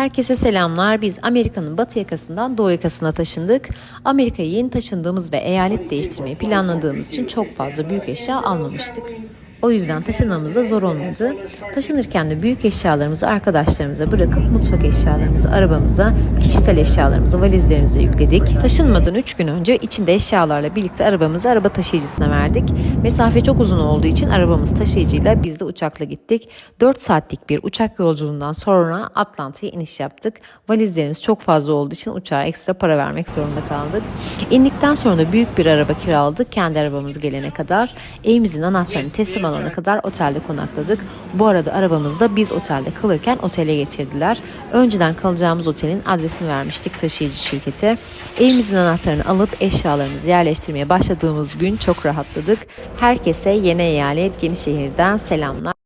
Herkese selamlar. Biz Amerika'nın batı yakasından doğu yakasına taşındık. Amerika'ya yeni taşındığımız ve eyalet değiştirmeyi planladığımız için çok fazla büyük eşya almamıştık. O yüzden taşınmamız da zor olmadı. Taşınırken de büyük eşyalarımızı arkadaşlarımıza bırakıp mutfak eşyalarımızı arabamıza, kişisel eşyalarımızı valizlerimize yükledik. Taşınmadan 3 gün önce içinde eşyalarla birlikte arabamızı araba taşıyıcısına verdik. Mesafe çok uzun olduğu için arabamız taşıyıcıyla biz de uçakla gittik. 4 saatlik bir uçak yolculuğundan sonra Atlanta'ya iniş yaptık. Valizlerimiz çok fazla olduğu için uçağa ekstra para vermek zorunda kaldık. İndikten sonra da büyük bir araba kiraladık kendi arabamız gelene kadar. Evimizin anahtarını teslim alana kadar otelde konakladık. Bu arada arabamızda biz otelde kalırken otele getirdiler. Önceden kalacağımız otelin adresini vermiştik taşıyıcı şirkete. Evimizin anahtarını alıp eşyalarımızı yerleştirmeye başladığımız gün çok rahatladık. Herkese yeni eyalet, yeni şehirden selamlar.